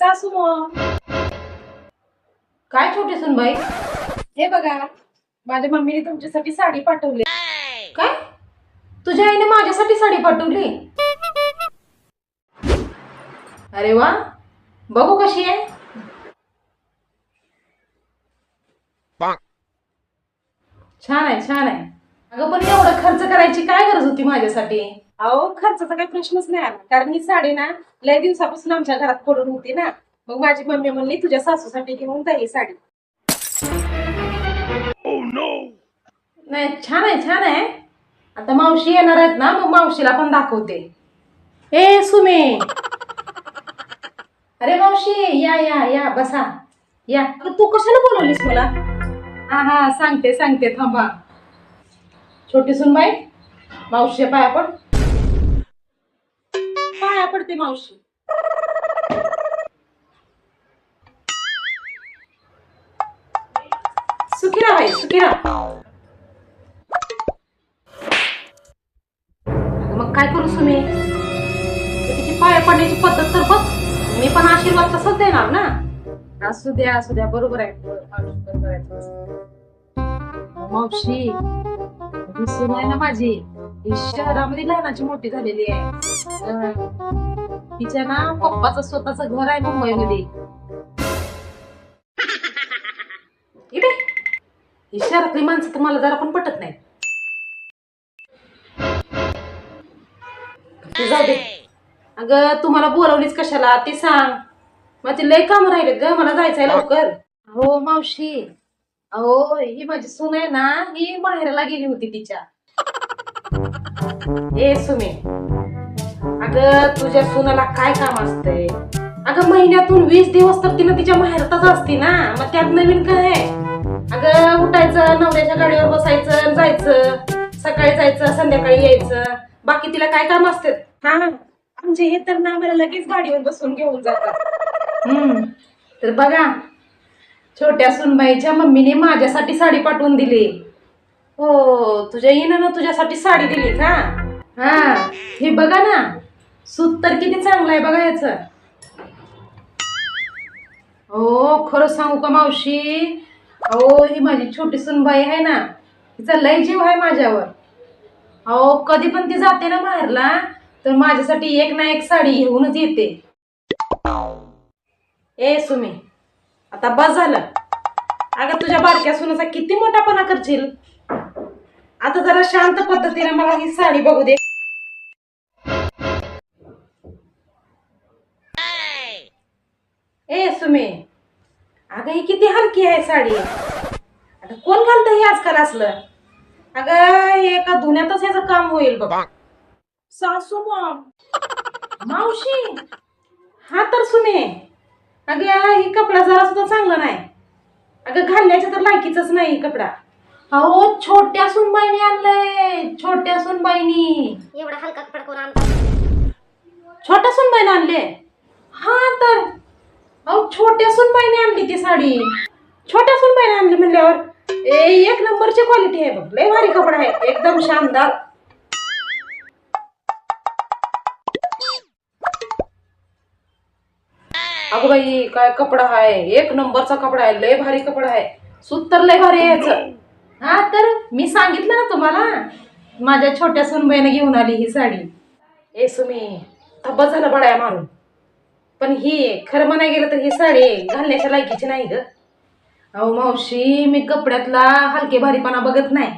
सासू मग काय छोटी सुनबाई? हे बघा माझ्या मम्मीने तुमच्यासाठी साडी पाठवली. काय? तुझ्या आईने माझ्यासाठी साडी पाठवली? अरे वा बघू कशी आहे. छान आहे छान आहे. अगं पण एवढं खर्च करायची काय गरज होती माझ्यासाठी? अहो खर्चाचा काही प्रश्नच नाही आला. कारण ही साडी ना लय दिवसापासून आमच्या घरात पडून होती ना. मग माझी मम्मी म्हणली तुझ्या सासूसाठी घेऊन जा ही साडी. नाही छान आहे छान आहे. आता मावशी येणार आहेत ना मग मावशीला पण दाखवते. ए सुमे. अरे मावशी या या या बसा. या. अगं, तू कशाला बोलवलीस मला? हा हा सांगते सांगते थांबा. छोटी सुनबाई मावशीच्या पाया पड. पाया पडते मावशी? सुखी राहा सुखी राहा मग काय करू सुमी? तिची पाया पडण्याची पद्धत तर बघ. मी पण आशीर्वाद तसंच देणार ना? असू द्या असू द्या. बरोबर आहे. मावशी, दिसून आहे ना माझी. ही शहरामध्ये लहानाची मोठी झालेली आहे. तिच्या ना पप्पाचं स्वतःचं घर आहे मुंबईमध्ये. ही शहरातली माणसं तर मला जरा पण पटत नाही ते जाऊ दे. अगं तू मला कशाला? ते सांग. माझे लय काम राहिले ग मला जायचंय लवकर. हो मावशी. अहो ही माझी सून आहे ना ही बाहेरला गेली होती तिच्या. ए सुमे. अगं तुझ्या सुनाला काय काम असतंय? अगं महिन्यातून वीस दिवस तर तिनं तिच्या माहेरातच असते ना. मग त्यात नवीन काय आहे? अगं उठायचं नवऱ्याच्या गाडीवर बसायचं जायचं. सकाळी जायचं संध्याकाळी यायचं. बाकी तिला काय काम असतात? हा आमचे हे तर ना मला लगेच गाडीवर बसून घेऊन जातात. हम्म. तर बघा छोट्या सुनबाईच्या मम्मीने माझ्यासाठी साडी पाठवून दिली. हो तुझ्या हिनं तुझ्यासाठी साडी दिली का? हा हे बघा ना सूत तर किती चांगलं आहे बघा याच. हो खरं सांगू का मावशी? अहो ही माझी छोटी सुनबाई आहे ना तिचा लय जीव आहे माझ्यावर. अहो कधी पण ती जाते ना बाहेरला तर माझ्यासाठी एक ना एक साडी घेऊनच येते. ए सुमी आता बस झालं. अगं तुझ्या बारक्या सुनाचा किती मोठापणा करशील? आता जरा शांत पद्धतीने मला ही साडी बघू दे. ए सुमे. अगं ही किती हलकी आहे साडी. आता कोण घालतं हे आजकाल असलं? अगं हे एका धुण्यातच ह्याचं काम होईल बघ. सासू मावशी. हा तर सुने अगं ही कपडा जरा सुद्धा चांगला नाही. अगं घालण्याच्या तर लायकीच नाही कपडा. अहो छोट्या सुनबाईनी आणलंय. छोट्या सुनबाईनी. एवढा हलका कपडा कोण आणतो छोट्या सुनबाईने आणले? हा तर. अहो छोट्या सुनबाईने आणली ती साडी. छोट्या सुनबाईने आणली म्हणल्यावर ए एक नंबरची क्वालिटी आहे बघ. लय भारी कपडा आहे. एकदम शानदार. अगं बाई काय कपडा आहे? एक नंबरचा कपडा आहे. लय भारी कपडा आहे. सूत तर लय भारी आहे याचं. हा तर मी सांगितलं ना तुम्हाला माझ्या छोट्या सुनबाईने घेऊन आली ही साडी. ए सुमी थब्बा झाला बडाया मारून. पण ही खरं म्हणाय गेलं तर ही साडी घालण्याच्या लायकीची नाही ग. अहो मावशी मी कपड्यातला हलके भारीपणा बघत नाही.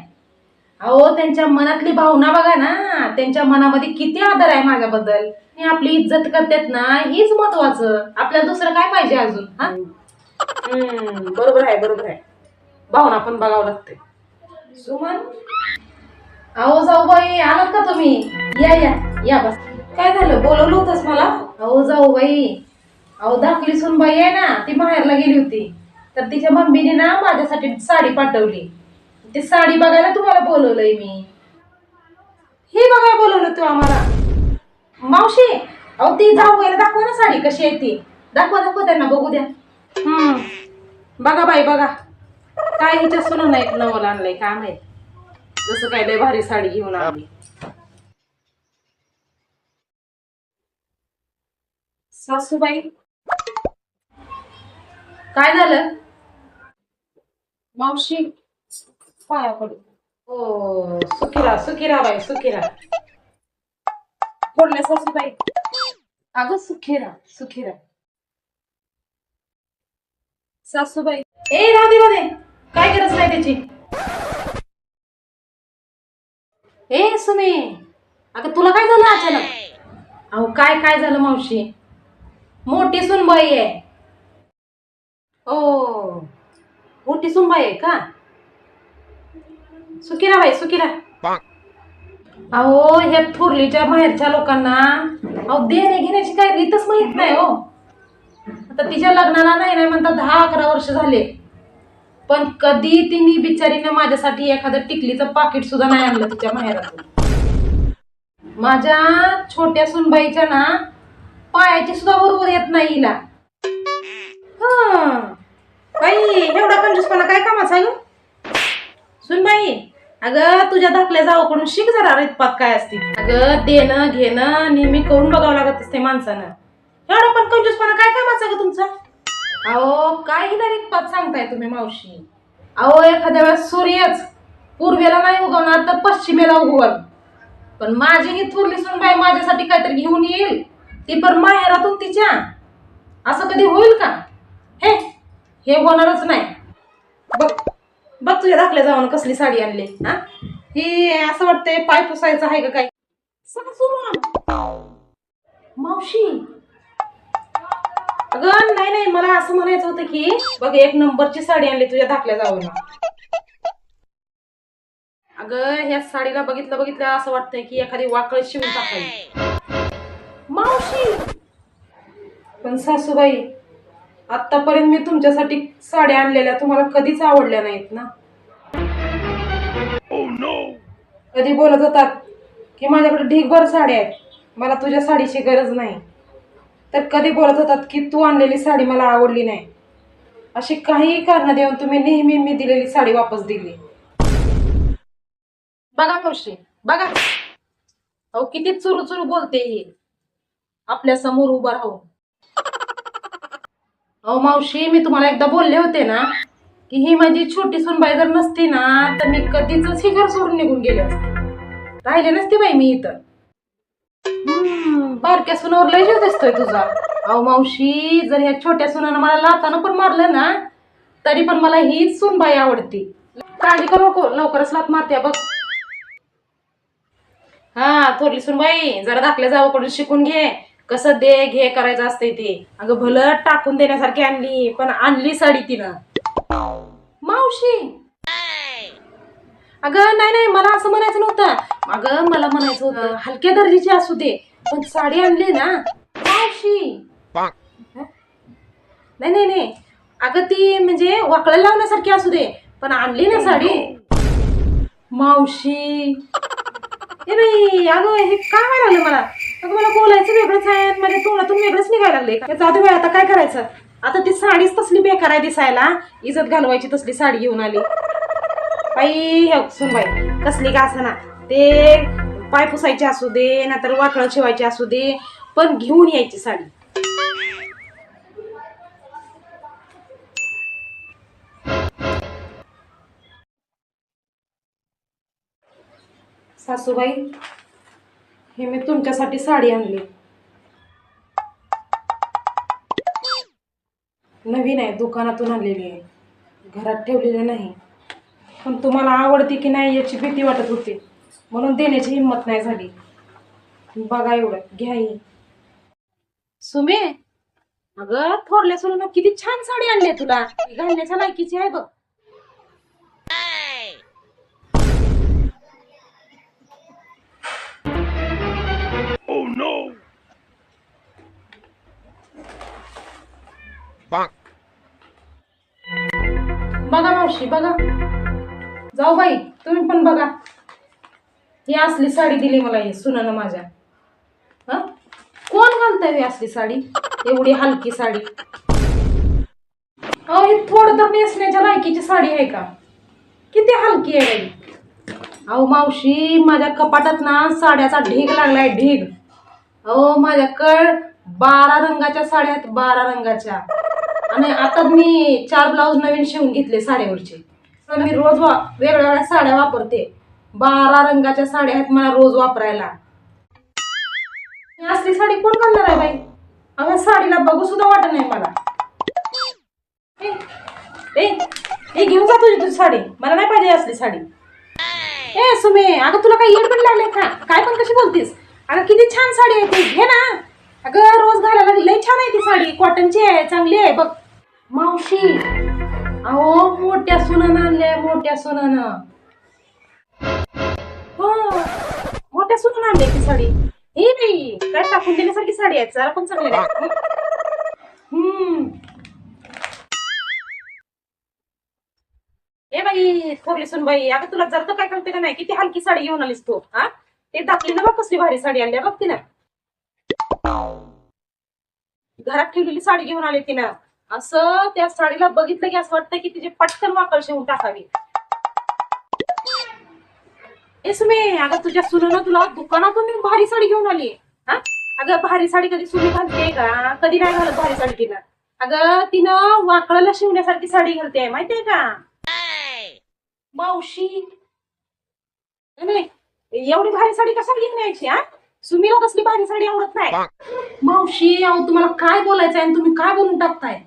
अहो त्यांच्या मनातली भावना बघा ना त्यांच्या मनामध्ये किती आदर आहे माझ्याबद्दल. मी आपली इज्जत करतात ना हीच महत्वाचं आपल्याला दुसरं काय पाहिजे अजून हा? हम्म, बरोबर आहे बरोबर आहे. भावना पण बघावं लागते. सुमन? अहो जाऊ बाई आलात का तुम्ही? या या या बस. काय झालं? बोलवलं होतंस मला? अहो जाऊ बाई. अहो धाकली सुनबाई आहे ना ती बाहेरला गेली होती. तर तिच्या मम्मीने ना माझ्यासाठी साडी पाठवली. ती साडी बघायला तुम्हाला बोलवलंय मी. हे बघायला बोलवलं तू आम्हाला. मावशी अहो ती जाऊ बाईला दाखवा ना साडी कशी आहे ती. दाखवा दाखवा त्यांना बघू द्या. हम्म. बघा बाई बघा. काय हिच्या सुना एक नवल आणलंय काय माहीत? जसं काय लय भारी साडी घेऊन आणली सासूबाई? काय झालं? मावशी पाया पडू हो सुखीरा सुखिरा. बाई सुखीरा पडल्या सासूबाई? अगं सुखीरा सुखीरा. सासूबाई. ए राधे राधे. काय गरज नाही त्याची? ए सुमे. अगं तुला काय झालं अचानक? अहो काय काय झालं मावशी? मोठी सुनबाई आहे. ओ मोठी सुनबाई आहे का? सुकिरा बाई सुकिरा. अहो ह्या थोरलीच्या बाहेरच्या लोकांना अहो देणे घेण्याची काय रीतच माहीत नाही हो. आता तिच्या लग्नाला नाही नाही म्हणता दहा अकरा वर्ष झाले. पण कधी तिने बिचारीने माझ्यासाठी एखादं टिकलीचं पाकिट सुद्धा नाही आणलं तिच्या माहेरातून. माझ्या छोट्या सुनबाईच्या ना पायाची सुद्धा बरोबर येत नाही हिला. हं. बाई एवढा कंजूसपणा काय कामाचा आहे हो? सुनबाई अगं तुझ्या धाकल्या जावकडून शिक जरा रीतपात काय असते. अगं देणं घेणं नेहमी करून बघावं लागत असते माणसानं. एवढा पण कंजूसपणा काय कामाचा ग तुमचा? अहो काय डायरेक्ट रीतपात सांगताय तुम्ही मावशी? अहो एखाद्या वेळेस सूर्यच पूर्वेला नाही उगवणार तर पश्चिमेला उगवल. पण माझी ही थोरली सुनबाई माझ्यासाठी काहीतरी घेऊन येईल. ती पण माहेरातून तिच्या. असं कधी होईल का? हे हे होणारच नाही. बघ बघ तुझ्या धाकल्या जाऊन कसली साडी आणली हा? ही असं वाटतंय पाय पुसायचं आहे का काय? सासूबाई. मावशी अगं नाही नाही मला असं म्हणायचं होतं की बघ एक नंबरची साडी आणली तुझ्या धाकल्या जाऊन अगं ह्या साडीला बघितलं बघितलं असं वाटतंय की एखादी वाकळ शिवून टाकावी. मावशी! पण सासूबाई आतापर्यंत मी तुमच्यासाठी साड्या आणलेल्या तुम्हाला कधीच आवडल्या नाहीत ना? कधी बोलत होतात की माझ्याकडे ढीगभर साड्या आहेत. मला तुझ्या साडीची गरज नाही. तर कधी बोलत होतात की तू आणलेली साडी मला आवडली नाही. अशी काहीही कारणं देऊन तुम्ही नेहमी मी दिलेली साडी वापस दिली. बघा मावशी बघा. अहो किती चुरू चुरू बोलते ही. आपल्यासमोर उभं राहून. अहो मावशी मी तुम्हाला एकदा बोलले होते ना की ही माझी छोटी सुनबाई जर नसती ना तर मी कधीच ही घर सोडून निघून गेले असते. राहिले नसते बाई मी इथं. बारक्या सुनावर लय जीव दिसतोय तुझा. अहो मावशी जर ह्या छोट्या सुनानं मला लातानं पण मारलं ना तरी पण मला हीच सुनबाई आवडती. काळजी करू नको लवकरच लात मारते बघ. हा थोरली सुनबाई जरा दाखल्या जावकडून शिकून घे. कसं दे घे करायचं असतंय ते. अगं भलं टाकून देण्यासारखी आणली पण आणली साडी तिनं. मावशी! अगं नाही नाही मला असं म्हणायचं नव्हतं. अगं मला म्हणायचं होतं हलक्या दर्जाची असू दे. पण साडी आणली ना मावशी हं? नाही नाही नाही. अगं ती म्हणजे वाकळा लावण्यासारखी असू दे पण आणली ना साडी. मावशी. ए बाई अगं हे काय व्हायला लागलं मला? अगं मला बोलायचं वेगळंच आहे आणि माझ्या तोंडातून वेगळंच निघायला लागले का? जाऊ दे बाई आता काय करायचं? आता ती साडीच तसली बेकार आहे दिसायला. इज्जत घालवायची तसली साडी घेऊन आली. बाई हे सुन बाई कसली का ना. ते पाय पुसायचे असू दे नाहीतर वाकळं शिवायचे असू दे पण घेऊन यायची साडी. सासूबाई हे मी तुमच्यासाठी साडी आणली. नवीन आहे दुकानातून आणलेली आहे. घरात ठेवलेली नाही. पण तुम्हाला आवडते की नाही याची भीती वाटत होती. म्हणून देण्याची हिंमत नाही झाली. बघा एवढं घ्या ही. सुमे अगं थोरल्या सोनं किती छान साडी आणली तुला. ही घालण्याच्या लायकीची आहे बघ. बघा मावशी बघा. जाऊ बाई तुम्ही पण बघा. ही असली साडी दिली मला हे सुनानं माझ्या. हा? कोण घालतंय ही असली साडी? एवढी हलकी साडी. अहो ही थोडं तर नेसण्याच्या लायकीची साडी आहे का? किती हलकी आहे बाई. अहो मावशी माझ्या कपाटात ना साड्याचा ढीग लागलाय ढीग. अहो माझ्याकड बारा रंगाच्या साड्या आहेत बारा रंगाच्या. आणि आता मी चार ब्लाऊज नवीन शिवून घेतले साड्यावरचे. मी रोज वा वेगळ्या वेगळ्या साड्या वापरते. बारा रंगाच्या साड्या आहेत मला रोज वापरायला. असली साडी कोण घालणार आहे बाई? अगं साडीला बघू सुद्धा वाटत नाही मला. ए, घेऊन जा तुझी तुझी साडी. मला नाही पाहिजे असली साडी. ए सुमे अगं तुला काही येड पण लागले का? काय पण कशी बोलतीस? अगं किती छान साडी आहे ती. घे ना. अगं रोज घालायला लई छान आहे ती साडी. कॉटनची आहे चांगली आहे. बघ. मावशी. अहो मोठ्या सुनानं आणल्या मोठ्या सुनानं. मोठ्या सुरून आणली ती साडी. ही नाही काय टाकून देण्यासारखी साडी आहे. जरा पण चांगली हम्म. ए बाई थोरली सुन बाई अगं तुला जर तर काय कळते का नाही? किती हलकी साडी घेऊन आलीस तू हा? ते दाखली ना बघ कसली भारी साडी आणली. बघ तिनं. घरात ठेवलेली साडी घेऊन आली तिनं. असं त्या साडीला बघितलं की असं वाटतं की तिची पटकन वाकळ शिवून टाकावी. सुमे अगं तुझ्या सुनेनं तुला दुकानातून भारी साडी घेऊन आली. हा? अगं भारी साडी कधी सुनी घालते का? कधी नाही घालत भारी साडी तिनं. अगं तिनं वाकळाला शिवण्यासारखी साडी घालते माहितीये का? मावशी. नाही एवढी भारी साडी कशाला घेऊन यायची हा? सुमीला कसली भारी साडी आवडत नाही. मावशी अहो तुम्हाला काय बोलायचं आणि तुम्ही काय बोलून टाकताय?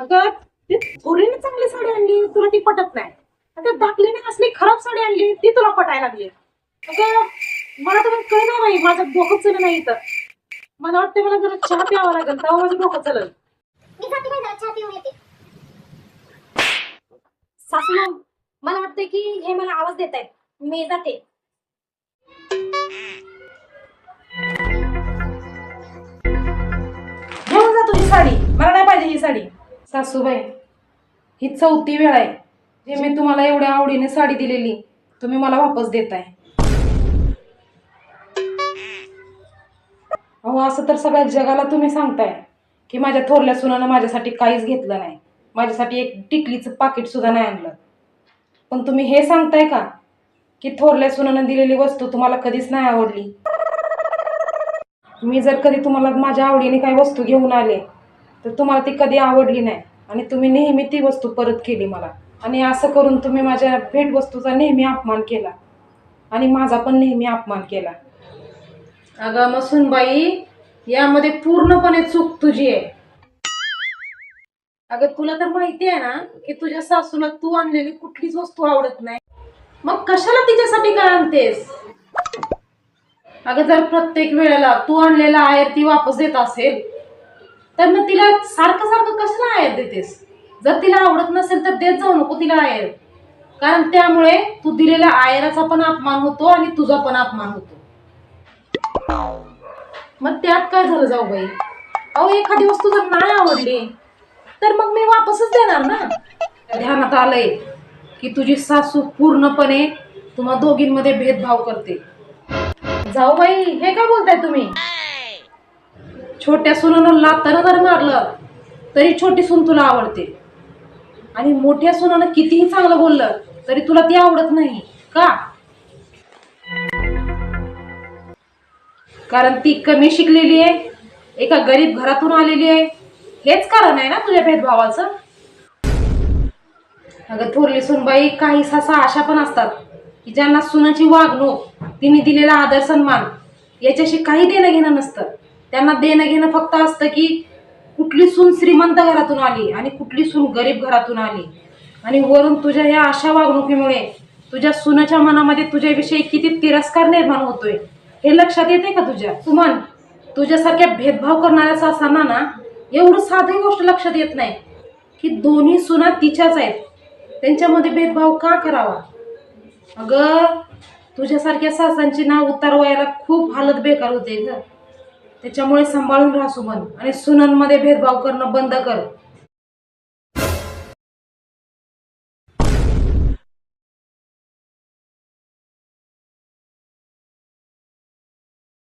अगं ती थोडीने चांगली साडी आणली तुला ती पटत नाही. आता दाखलीने असली खराब साडी आणली ती तुला पटायला लागली. अगं मला तर काही नाही बाई माझं डोकं चल नाही इथं. मला वाटतं मला जरा चहा प्यावा लागेल तेव्हा माझं डोकं येते. सासू मला वाटतं की हे मला आवाज देत आहेत. मी जाते. घेऊन जा तुझी साडी. मला नाही पाहिजे ही साडी. सासूबाई ही चौथी वेळ आहे. जे मी तुम्हाला एवढ्या आवडीने साडी दिलेली तुम्ही मला वापस देताय. अहो असं तर सगळ्या जगाला तुम्ही सांगताय की माझ्या थोरल्या सुनानं माझ्यासाठी काहीच घेतलं नाही. माझ्यासाठी एक टिकलीचं पाकिट सुद्धा नाही आणलं. पण तुम्ही हे सांगताय का की थोरल्या सुनानं दिलेली वस्तू तुम्हाला कधीच नाही आवडली? मी जर कधी तुम्हाला माझ्या आवडीने काही वस्तू घेऊन आले तर तुम्हाला ती कधी आवडली नाही. आणि तुम्ही नेहमी ती वस्तू परत केली मला. आणि असं करून तुम्ही माझ्या भेटवस्तूचा नेहमी अपमान केला. आणि माझा पण नेहमी अपमान केला. अगं मसूनबाई यामध्ये पूर्णपणे चूक तुझी आहे. अगं तुला तर माहिती आहे ना की तुझ्या सासूला तू आणलेली कुठलीच वस्तू आवडत नाही. मग कशाला तिच्यासाठी काय आणतेस? अगं जर प्रत्येक वेळेला तू आणलेला आयर ती वापस देत असेल तर मग तिला सारखं सारखं कशाला आयर देतेस? जर तिला आवडत नसेल तर देत जाऊ नको तिला आयर. कारण त्यामुळे तू दिलेल्या आयराचा पण अपमान होतो आणि तुझा पण अपमान होतो. मग त्यात काय झालं जाऊ बाई? अहो एखादी वस्तू जर नाही आवडली तर मग मी वापसच देणार ना? ध्यानात आलंय की तुझी सासू पूर्णपणे तुम्हा दोघींमध्ये भेदभाव करते. जाऊ बाई हे काय बोलताय तुम्ही? छोट्या सुनानं लातानं जर मारलं तरी छोटी सून तुला आवडते. आणि मोठ्या सुनानं कितीही चांगलं बोललं तरी तुला ती आवडत नाही. का? कारण ती कमी शिकलेली आहे एका गरीब घरातून आलेली आहे. हेच कारण आहे ना तुझ्या भेदभावाचं? अगं थोरली सुनबाई काही सासा अशा पण असतात की ज्यांना सुनाची वागणूक तिने दिलेला आदर सन्मान याच्याशी काही देणं घेणं नसतं. त्यांना देणं घेणं फक्त असतं की कुठली सून श्रीमंत घरातून आली आणि कुठली सून गरीब घरातून आली? आणि वरून तुझ्या या अशा वागणुकीमुळे तुझ्या सुनाच्या मनामध्ये तुझ्याविषयी किती तिरस्कार निर्माण होतोय हे लक्षात येते का तुझ्या? सुमन तुझ्यासारख्या भेदभाव करणाऱ्या सासांना ना एवढं साधी गोष्ट लक्षात येत नाही की दोन्ही सुना तिच्याच आहेत. त्यांच्यामध्ये भेदभाव का करावा? अगं तुझ्यासारख्या सासांची ना उतार व्हायला खूप हालत बेकार होते ग. त्याच्यामुळे सांभाळून राहा सुमन. आणि सुनांमध्ये भेदभाव करणं बंद कर.